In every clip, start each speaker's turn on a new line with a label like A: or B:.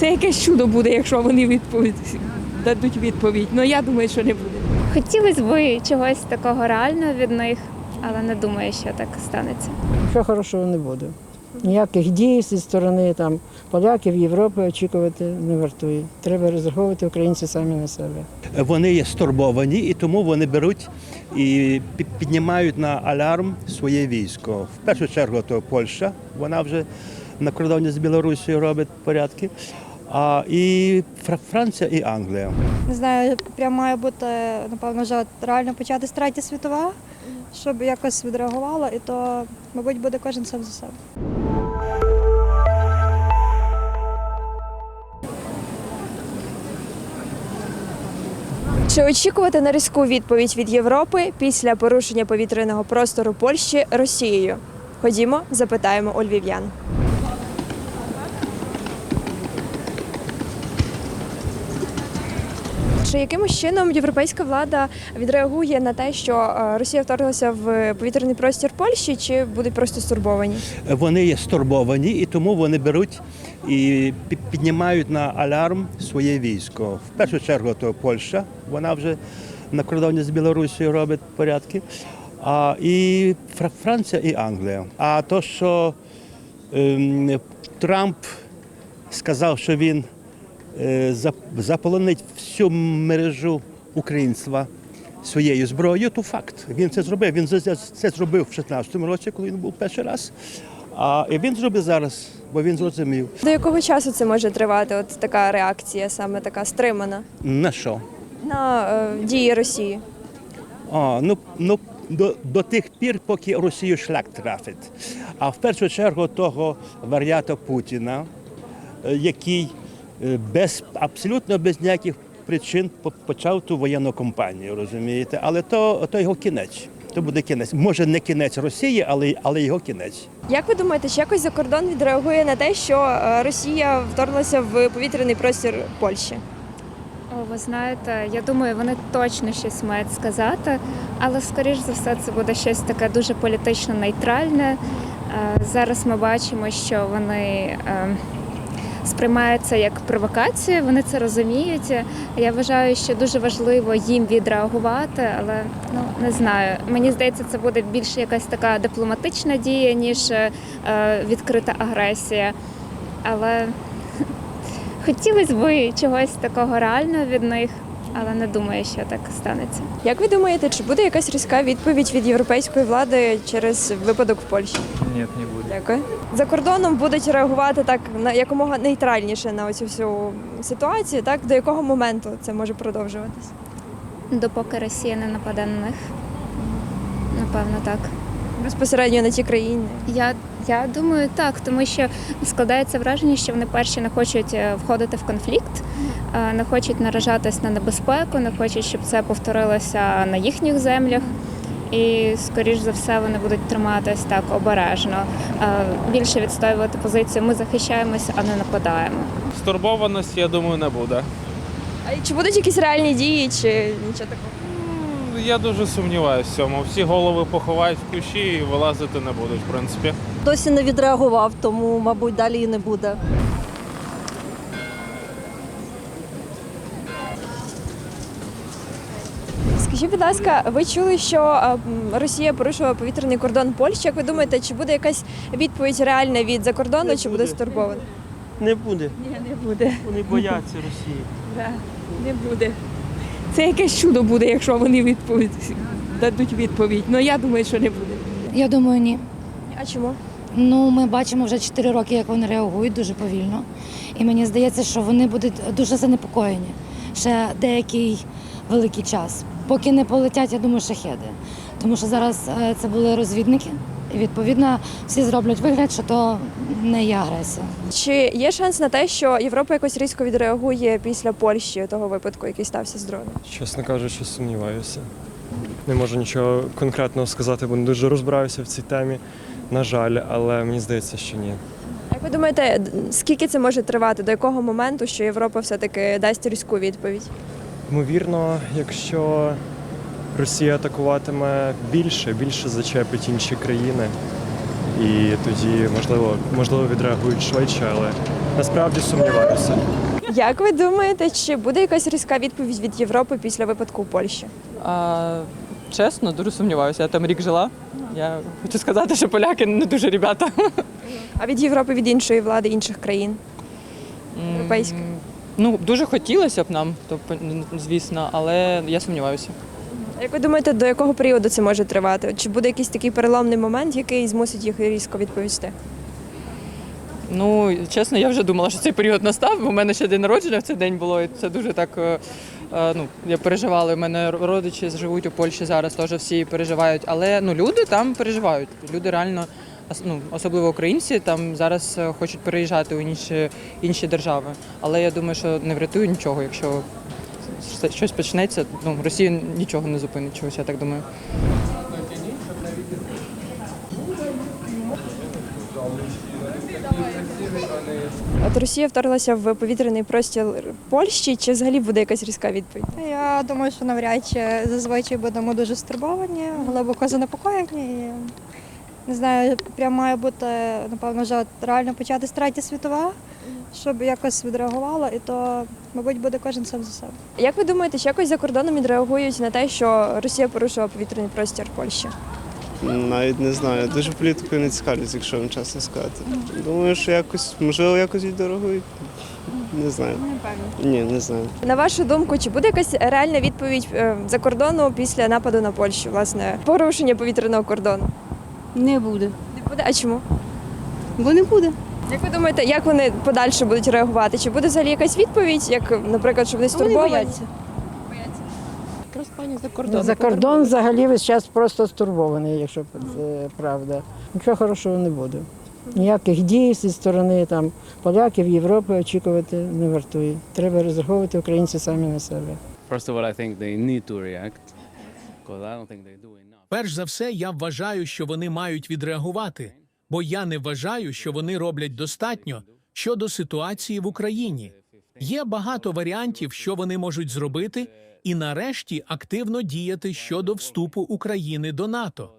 A: Це якесь чудо буде, якщо вони відповідь дадуть відповідь. Ну я думаю, що не буде.
B: Хотілося б чогось такого реального від них, але не думаю, що так станеться.
C: Що хорошого не буде. Ніяких дій зі сторони там поляків, Європи очікувати не вартує. Треба розраховувати українці самі на себе.
D: Вони є стурбовані і тому вони беруть і піднімають на алярм своє військо. В першу чергу то Польща, вона вже на кордоні з Білорусією робить порядки. А і Фра- Франція і Англія.
E: Не знаю, прям має бути, напевно, вже реально початись третя світова, щоб якось відреагувала, і то, мабуть, буде кожен сам за себе.
F: Чи очікувати на різку відповідь від Європи після порушення повітряного простору Польщі Росією? Ходімо, запитаємо у львів'ян. Чи якимось чином європейська влада відреагує на те, що е, Росія вторглася в повітряний простір Польщі, чи будуть просто стурбовані?
D: Вони є стурбовані і тому вони беруть і піднімають на алярм своє військо. В першу чергу то Польща, вона вже на кордоні з Білорусією робить порядки. А і Франція і Англія. А то, що ем, Трамп сказав, що він е, заполонить всю мережу українства своєю зброєю, то факт. Він це зробив. Він це- зробив в 16-му році, коли він був перший раз. А він зробить зараз, бо він зрозумів,
F: До якого часу це може тривати? От така реакція, саме така стримана
D: на що.
F: на е, дії Росії?
D: А, ну, ну, до, до тих пір, поки Росію шлях трафить. А в першу чергу того варіата Путіна, е, який без, абсолютно без ніяких причин почав ту воєнну кампанію, розумієте? Але то, то його кінець. То буде кінець. Може, не кінець Росії, але, але його кінець.
F: Як ви думаєте, чи якось за кордон відреагує на те, що е, Росія вторглася в повітряний простір Польщі?
B: О, ви знаєте, я думаю, вони точно щось мають сказати, але скоріш за все це буде щось таке дуже політично нейтральне. Е, Зараз ми бачимо, що вони це як провокацію, вони це розуміють. Я вважаю, що дуже важливо їм відреагувати, але ну не знаю. Мені здається, це буде більше якась така дипломатична дія, ніж е, відкрита агресія. Але Хотілося б чогось такого реального від них, але не думаю, що так станеться.
F: Як ви думаєте, чи буде якась різка відповідь від європейської влади через випадок в Польщі?
G: Нет, не будет.
F: Дякую. За кордоном будуть реагувати так на якомога нейтральніше на оцю всю ситуацію. Так до якого моменту це може продовжуватись?
B: Допоки Росія не нападе на них. Напевно, так.
F: Безпосередньо на ті країни.
B: Я, я думаю, так, тому що складається враження, що вони перші не хочуть е, входити в конфлікт, е, не хочуть наражатись на небезпеку, не хочуть, щоб це повторилося на їхніх землях. І, скоріш за все, вони будуть триматись так обережно, е, більше відстоювати позицію. Ми захищаємося, а не нападаємо.
G: Стурбованості, я думаю, не буде.
F: А чи будуть якісь реальні дії, чи нічого такого?
G: Я дуже сумніваюся в цьому. Всі голови поховають в кущі і вилазити не будуть, в принципі.
H: Досі не відреагував, тому, мабуть, далі і не буде.
F: Скажіть, будь ласка, ви чули, що Росія порушила повітряний кордон Польщі? Як ви думаєте, чи буде якась відповідь реальна від за кордону,
I: Не
F: чи
I: буде.
F: буде стурбована?
I: Не буде.
A: Ні, не буде.
I: Вони бояться Росії.
A: Да, не буде. Це якесь чудо буде, якщо вони відповідь дадуть відповідь. Ну я думаю, що не буде.
J: Я думаю, ні.
F: А чому?
J: Ну, ми бачимо вже 4 роки, як вони реагують дуже повільно. І мені здається, що вони будуть дуже занепокоєні ще деякий великий час. Поки не полетять, я думаю, шахеди. Тому що зараз е, це були розвідники, і відповідно всі зроблять вигляд, що то не є агресія.
F: Чи є шанс на те, що Європа якось різко відреагує після Польщі того випадку, який стався з дроном?
K: Чесно кажучи, сумніваюся. Не можу нічого конкретного сказати, бо не дуже розбираюся в цій темі. На жаль, але мені здається, що ні.
F: Як ви думаєте, скільки це може тривати? До якого моменту, що Європа все-таки дасть різку відповідь?
K: Ймовірно, якщо Росія атакуватиме більше, більше зачепить інші країни. І тоді, можливо, можливо, відреагують швидше, але насправді сумніваюся.
F: Як ви думаєте, чи буде якась різка відповідь від Європи після випадку у Польщі?
L: А, чесно, дуже сумніваюся. Я там рік жила. Я хочу сказати, що поляки не дуже ребята.
F: А від Європи, від іншої влади, інших країн? Європейських?
L: Ну, дуже хотілося б нам, то звісно, але я сумніваюся.
F: Як ви думаєте, до якого періоду це може тривати? Чи буде якийсь такий переломний момент, який змусить їх різко відповісти?
L: Ну, чесно, я вже думала, що цей період настав, в мене ще день народження в цей день було, і це дуже так. е, е, Ну, я переживала. У мене родичі живуть у Польщі зараз, теж всі переживають. Але ну, люди там переживають. Люди реально, ну, особливо українці, там зараз е, хочуть переїжджати у інші, інші держави. Але я думаю, що не врятує нічого, якщо щось почнеться. Ну, Росія нічого не зупинить, чогось, я так думаю.
F: От Росія вторглася в повітряний простір Польщі, чи взагалі буде якась різка відповідь?
E: Я думаю, що навряд чи зазвичай будемо дуже стурбовані, глибоко занепокоєні. І, не знаю, прям має бути, напевно, вже реально початись третя світова, щоб якось відреагувала, і то, мабуть, буде кожен сам за себе.
F: Як ви думаєте, чи якось за кордоном відреагують на те, що Росія порушила повітряний простір Польщі?
I: Навіть не знаю. Дуже політикою не цікавлюсь, якщо вам чесно сказати. Думаю, що якось, можливо, якось віддорогують. Не знаю. Ні, не знаю.
F: На вашу думку, чи буде якась реальна відповідь е, за кордону після нападу на Польщу, власне, порушення повітряного кордону?
H: Не буде.
F: Не буде? А чому?
H: Бо не буде.
F: Як ви думаєте, як вони подальше будуть реагувати? Чи буде взагалі якась відповідь, як, наприклад, що вони стурбовані?
H: Якраз пані за кордон.
C: За кордон взагалі весь час просто стурбований, якщо це правда. Нічого хорошого не буде. Ніяких дій зі сторони там поляків, Європи очікувати не вартує. Треба розраховувати українці самі на себе.
M: First of all, I think they need to react because I don't think they do enough.
N: Перш за все, я вважаю, що вони мають відреагувати, бо я не вважаю, що вони роблять достатньо щодо ситуації в Україні. Є багато варіантів, що вони можуть зробити, і нарешті активно діяти щодо вступу України до НАТО.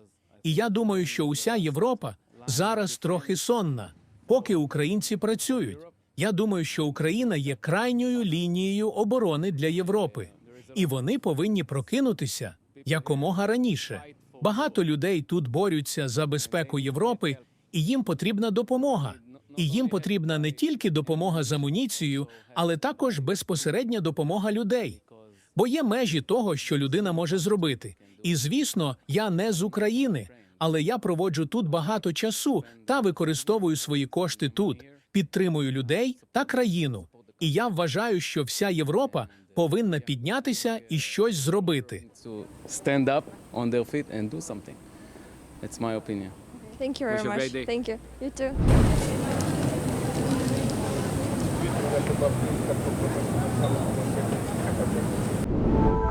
N: І я думаю, що уся Європа зараз трохи сонна, поки українці працюють. Я думаю, що Україна є крайньою лінією оборони для Європи, і вони повинні прокинутися якомога раніше. Багато людей тут борються за безпеку Європи, і їм потрібна допомога. І їм потрібна не тільки допомога з амуніцією, але також безпосередня допомога людей. Бо є межі того, що людина може зробити. І звісно, я не з України, але я проводжу тут багато часу та використовую свої кошти тут, підтримую людей та країну. І я вважаю, що вся Європа повинна піднятися і щось зробити.
M: Stand up on their feet and do something. That's my opinion.
F: Thank you very
M: Wish you a
F: much.
M: great day.
F: Thank you. You too. Thank you.